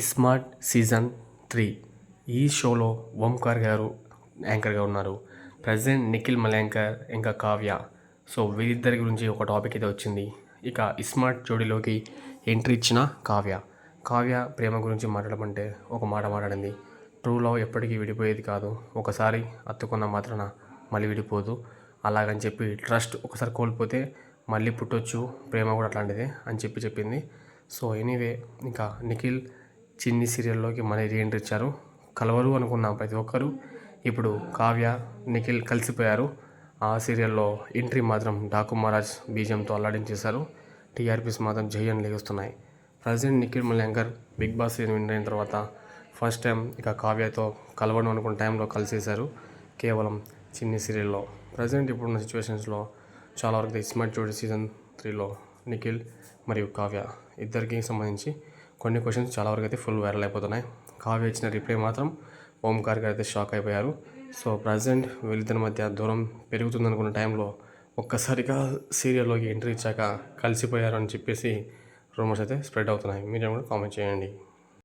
Smart season three. ఈ షోలో ఓంకార్ గారు యాంకర్గా ఉన్నారు. ప్రజెంట్ నిఖిల్ మలయాంకర్ ఇంకా కావ్య. సో వీరిద్దరి గురించి ఒక టాపిక్ అయితే వచ్చింది. ఇక స్మార్ట్ జోడీలోకి ఎంట్రీ ఇచ్చిన కావ్య. కావ్య ప్రేమ గురించి మాట్లాడమంటే ఒక మాట మాట్లాడింది. ట్రూ లవ్ ఎప్పటికీ విడిపోయేది కాదు. ఒకసారి అత్తుకున్న మాత్రాన మళ్ళీ విడిపోదు. అలాగని చెప్పి ట్రస్ట్ ఒకసారి కోల్పోతే మళ్ళీ పుట్టొచ్చు. ప్రేమ కూడా అట్లాంటిదే అని చెప్పి చెప్పింది. సో ఎనీవే ఇంకా నిఖిల్ చిన్ని సీరియల్లోకి మళ్ళీ రీఎంట్రీ ఇచ్చారు. కలవరు అనుకున్న ప్రతి ఒక్కరు ఇప్పుడు కావ్య నిఖిల్ కలిసిపోయారు. ఆ సీరియల్లో ఎంట్రీ మాత్రం డాకు మహారాజ్ బీజంతో అల్లాడించేశారు. టీఆర్పీస్ మాత్రం జై అని లెగుస్తున్నాయి. Present Nikhil Malyankar Bigg Boss season win అయిన తర్వాత ఫస్ట్ టైం ఇక కావ్యతో కలవడం అనుకున్న టైంలో కలిసేశారు కేవలం చిన్ని సీరియల్లో. ప్రజెంట్ ఇప్పుడున్న సిచ్యువేషన్స్లో చాలా వరకు స్మార్ట్ జోడి సీజన్ త్రీలో నిఖిల్ మరియు కావ్య ఇద్దరికి సంబంధించి కొన్ని క్వశ్చన్స్ చాలా వరకు అయితే ఫుల్ వైరల్ అయిపోతున్నాయి. కావ్య ఇచ్చిన రిప్లై మాత్రం ఓంకార్ గారు అయితే షాక్ అయిపోయారు. సో ప్రజెంట్ వీళ్ళిద్దరి మధ్య దూరం పెరుగుతుందనుకున్న టైంలో ఒక్కసారిగా సీరియల్లోకి ఎంట్రీ ఇచ్చాక కలిసిపోయారు అని చెప్పేసి రూమర్స్ అయితే స్ప్రెడ్ అవుతున్నాయి. మీరు కూడా కామెంట్ చేయండి.